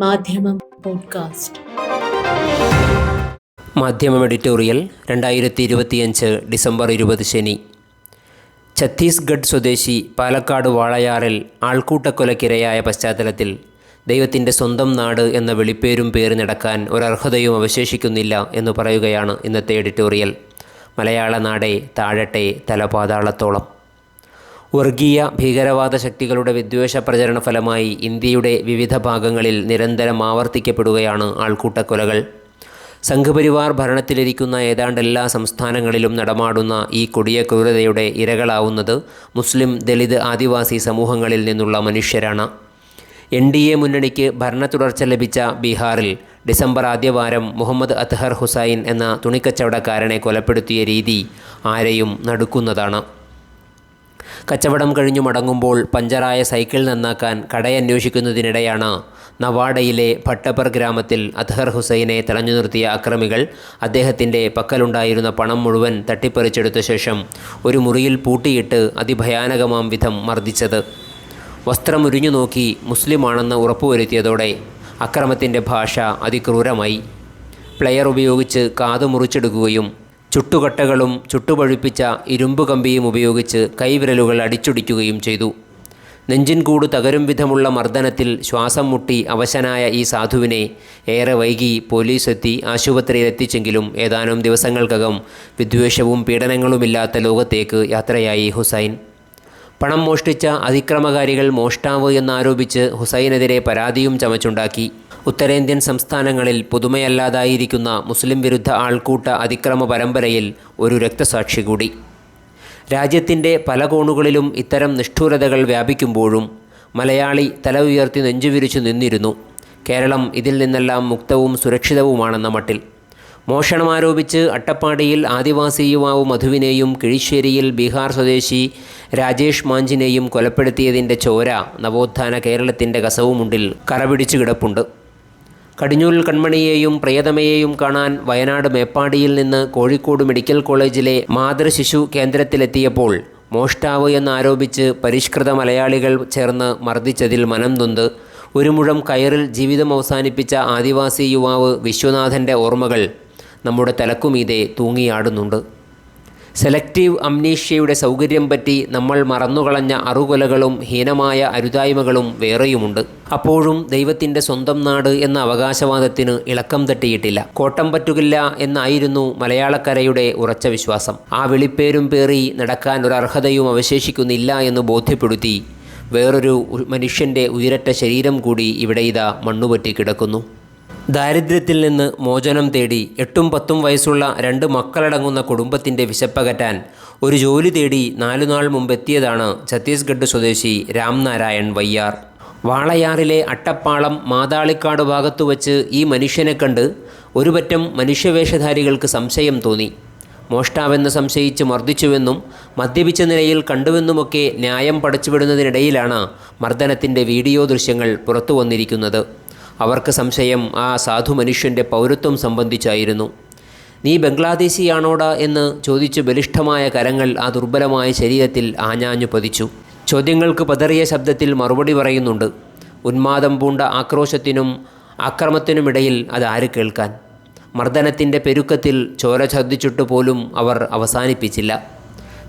മാധ്യമം പോഡ്കാസ്റ്റ്. മാധ്യമം എഡിറ്റോറിയൽ രണ്ടായിരത്തി ഇരുപത്തിയഞ്ച് ഡിസംബർ ഇരുപത് ശനി. ഛത്തീസ്ഗഡ് സ്വദേശി പാലക്കാട് വാളയാറിൽ ആൾക്കൂട്ടക്കൊലക്കിരയായ പശ്ചാത്തലത്തിൽ ദൈവത്തിന്റെ സ്വന്തം നാട് എന്ന വിളിപ്പേരും പേര് നടക്കാൻ ഒരർഹതയും അവശേഷിക്കുന്നില്ല എന്ന് പറയുകയാണ് ഇന്നത്തെ എഡിറ്റോറിയൽ. മലയാള നാടെ താഴട്ടെ തലപാതാളത്തോളം. വർഗീയ ഭീകരവാദ ശക്തികളുടെ വിദ്വേഷ പ്രചരണ ഫലമായി ഇന്ത്യയുടെ വിവിധ ഭാഗങ്ങളിൽ നിരന്തരം ആവർത്തിക്കപ്പെടുകയാണ് ആൾക്കൂട്ടക്കൊലകൾ. സംഘപരിവാർ ഭരണത്തിലിരിക്കുന്ന ഏതാണ്ട് എല്ലാ സംസ്ഥാനങ്ങളിലും നടമാടുന്ന ഈ കൊടിയ ക്രൂരതയുടെ ഇരകളാവുന്നത് മുസ്ലിം ദളിത് ആദിവാസി സമൂഹങ്ങളിൽ നിന്നുള്ള മനുഷ്യരാണ്. എൻ ഡി എ മുന്നണിക്ക് ഭരണ തുടർച്ച ലഭിച്ച ബീഹാറിൽ ഡിസംബർ ആദ്യവാരം മുഹമ്മദ് അത്ഹർ ഹുസൈൻ എന്ന തുണിക്കച്ചവടക്കാരനെ കൊലപ്പെടുത്തിയ രീതി ആരെയും നടുക്കുന്നതാണ്. കച്ചവടം കഴിഞ്ഞു മടങ്ങുമ്പോൾ പഞ്ചറായ സൈക്കിൾ നന്നാക്കാൻ കടയന്വേഷിക്കുന്നതിനിടെയാണ് നവാഡയിലെ ഭട്ടപ്പർ ഗ്രാമത്തിൽ അത്ഹർ ഹുസൈനെ തടഞ്ഞു നിർത്തിയ അക്രമികൾ അദ്ദേഹത്തിന്റെ പക്കലുണ്ടായിരുന്ന പണം മുഴുവൻ തട്ടിപ്പറിച്ചെടുത്ത ശേഷം ഒരു മുറിയിൽ പൂട്ടിയിട്ട് അതിഭയാനകമാം വിധം മർദ്ദിച്ചത്. വസ്ത്രമുരിഞ്ഞു നോക്കി മുസ്ലിമാണെന്ന് ഉറപ്പുവരുത്തിയതോടെ അക്രമത്തിന്റെ ഭാഷ അതിക്രൂരമായി. പ്ലെയർ ഉപയോഗിച്ച് കാതു മുറിച്ചെടുക്കുകയും ചുട്ടുകട്ടകളും ചുട്ടുപഴുപ്പിച്ച ഇരുമ്പ് കമ്പിയും ഉപയോഗിച്ച് കൈവിരലുകൾ അടിച്ചൊടിക്കുകയും ചെയ്തു. നെഞ്ചിൻകൂട് തകരും വിധമുള്ള മർദ്ദനത്തിൽ ശ്വാസം മുട്ടി അവശനായ ഈ സാധുവിനെ ഏറെ വൈകി പോലീസെത്തി ആശുപത്രിയിലെത്തിച്ചെങ്കിലും ഏതാനും ദിവസങ്ങൾക്കകം വിദ്വേഷവും പീഡനങ്ങളുമില്ലാത്ത ലോകത്തേക്ക് യാത്രയായി ഹുസൈൻ. പണം മോഷ്ടിച്ച അതിക്രമകാരികൾ മോഷ്ടാവ് എന്നാരോപിച്ച് ഹുസൈനെതിരെ പരാതിയും ചമച്ചുണ്ടാക്കി. ഉത്തരേന്ത്യൻ സംസ്ഥാനങ്ങളിൽ പുതുമയല്ലാതായിരിക്കുന്ന മുസ്ലിം വിരുദ്ധ ആൾക്കൂട്ട അതിക്രമ പരമ്പരയിൽ ഒരു രക്തസാക്ഷി കൂടി. രാജ്യത്തിന്റെ പല കോണുകളിലും ഇത്തരം നിഷ്ഠൂരതകൾ വ്യാപിക്കുമ്പോഴും മലയാളി തല ഉയർത്തി നെഞ്ചുവിരിച്ചു നിന്നിരുന്നു. കേരളം ഇതിൽ നിന്നെല്ലാം മുക്തവും സുരക്ഷിതവുമാണെന്ന മട്ടിൽ. മോഷണം ആരോപിച്ച് അട്ടപ്പാടിയിൽ ആദിവാസി യുവാവ് മധുവിനെയും കിഴിശ്ശേരിയിൽ ബീഹാർ സ്വദേശി രാജേഷ് മാഞ്ചിനെയും കൊലപ്പെടുത്തിയതിന്റെ ചോര നവോത്ഥാന കേരളത്തിന്റെ കസവുമുണ്ടിൽ കറപിടിച്ചു കിടപ്പുണ്ട്. കടിഞ്ഞൂൽ കൺമണിയെയും പ്രിയതമയെയും കാണാൻ വയനാട് മേപ്പാടിയിൽ നിന്ന് കോഴിക്കോട് മെഡിക്കൽ കോളേജിലെ മാതൃശിശു കേന്ദ്രത്തിലെത്തിയപ്പോൾ മോഷ്ടാവ് എന്നാരോപിച്ച് പരിഷ്കൃത മലയാളികൾ ചേർന്ന് മർദ്ദിച്ചതിൽ മനം നൊന്ത്. ഒരു മുഴം കയറിൽ ജീവിതം അവസാനിപ്പിച്ച ആദിവാസി യുവാവ് വിശ്വനാഥന്റെ ഓർമ്മകൾ നമ്മുടെ തലക്കുമീതെ തൂങ്ങിയാടുന്നുണ്ട്. സെലക്റ്റീവ് അംനീഷ്യയുടെ സൗകര്യം പറ്റി നമ്മൾ മറന്നുകളഞ്ഞ അറുകൊലകളും ഹീനമായ അരുതായ്മകളും വേറെയുമുണ്ട്. അപ്പോഴും ദൈവത്തിന്റെ സ്വന്തം നാട് എന്ന അവകാശവാദത്തിന് ഇളക്കം തട്ടിയിട്ടില്ല. കോട്ടം പറ്റുകില്ല എന്നായിരുന്നു മലയാളക്കരയുടെ ഉറച്ച വിശ്വാസം. ആ വെളിപ്പേരും പേറി നടക്കാൻ ഒരർഹതയും അവശേഷിക്കുന്നില്ല എന്ന് ബോധ്യപ്പെടുത്തി വേറൊരു മനുഷ്യന്റെ ഉയരറ്റ ശരീരം കൂടി ഇവിടെ ഇതാ മണ്ണുപറ്റി കിടക്കുന്നു. ദാരിദ്ര്യത്തിൽ നിന്ന് മോചനം തേടി എട്ടും പത്തും വയസ്സുള്ള രണ്ട് മക്കളടങ്ങുന്ന കുടുംബത്തിന്റെ വിശപ്പകറ്റാൻ ഒരു ജോലി തേടി നാലു നാൾ മുമ്പെത്തിയതാണ് ഛത്തീസ്ഗഡ് സ്വദേശി രാംനാരായൺ വയ്യാർ. വാളയാറിലെ അട്ടപ്പാളം മാതാളിക്കാട് ഭാഗത്തു വച്ച് ഈ മനുഷ്യനെ കണ്ട് ഒരുപറ്റം മനുഷ്യവേഷധാരികൾക്ക് സംശയം തോന്നി. മോഷ്ടാവെന്ന് സംശയിച്ച് മർദ്ദിച്ചുവെന്നും മദ്യപിച്ച നിലയിൽ കണ്ടുവെന്നുമൊക്കെ ന്യായം പടച്ചുവിടുന്നതിനിടയിലാണ് മർദ്ദനത്തിന്റെ വീഡിയോ ദൃശ്യങ്ങൾ പുറത്തു വന്നിരിക്കുന്നത് അവർക്ക് സംശയം ആ സാധു മനുഷ്യന്റെ പൗരത്വം സംബന്ധിച്ചായിരുന്നു. നീ ബംഗ്ലാദേശിയാണോടാ? എന്ന് ചോദിച്ച് ബലിഷ്ഠമായ കരങ്ങൾ ആ ദുർബലമായ ശരീരത്തിൽ ആഞ്ഞാഞ്ഞു പതിച്ചു. ചോദ്യങ്ങൾക്ക് പതറിയ ശബ്ദത്തിൽ മറുപടി പറയുന്നുണ്ട്. ഉന്മാദം പൂണ്ട ആക്രോശത്തിനും അക്രമത്തിനുമിടയിൽ അതാര് കേൾക്കാൻ? മർദ്ദനത്തിന്റെ പെരുക്കത്തിൽ ചോര ഛർദ്ദിച്ചിട്ട് പോലും അവർ അവസാനിപ്പിച്ചില്ല.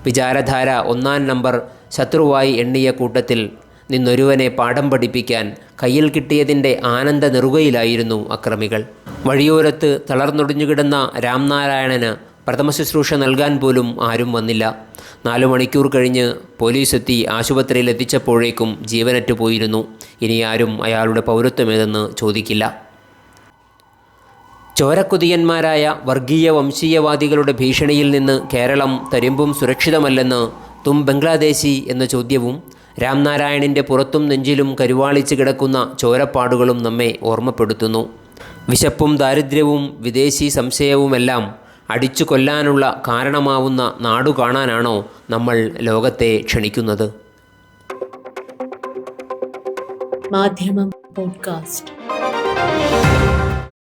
വിചാരധാര ഒന്നാം നമ്പർ ശത്രുവായി എണ്ണിയ കൂട്ടത്തിൽ നിന്നൊരുവനെ പാഠം പഠിപ്പിക്കാൻ കയ്യിൽ കിട്ടിയതിന്റെ ആനന്ദ നെറുകയിലായിരുന്നു അക്രമികൾ. വഴിയോരത്ത് തളർന്നൊടിഞ്ഞുകിടന്ന രാംനാരായണന് പ്രഥമ ശുശ്രൂഷ നൽകാൻ പോലും ആരും വന്നില്ല. നാലു മണിക്കൂർ കഴിഞ്ഞ് പോലീസെത്തി ആശുപത്രിയിൽ എത്തിച്ചപ്പോഴേക്കും ജീവനറ്റ് പോയിരുന്നു. ഇനി ആരും അയാളുടെ പൗരത്വമേതെന്ന് ചോദിക്കില്ല. ചോരക്കുതിയന്മാരായ വർഗീയ വംശീയവാദികളുടെ ഭീഷണിയിൽ നിന്ന് കേരളം തരിമ്പും സുരക്ഷിതമല്ലെന്ന് തും ബംഗ്ലാദേശി എന്ന ചോദ്യവും രാംനാരായണിന്റെ പുറത്തും നെഞ്ചിലും കരുവാളിച്ച് കിടക്കുന്ന ചോരപ്പാടുകളും നമ്മെ ഓർമ്മപ്പെടുത്തുന്നു. വിശപ്പും ദാരിദ്ര്യവും വിദേശി സംശയവുമെല്ലാം അടിച്ചു കൊല്ലാനുള്ള കാരണമാവുന്ന നാടു കാണാനാണോ നമ്മൾ ലോകത്തെ ക്ഷണിക്കുന്നത്? മാധ്യമം പോഡ്കാസ്റ്റ്.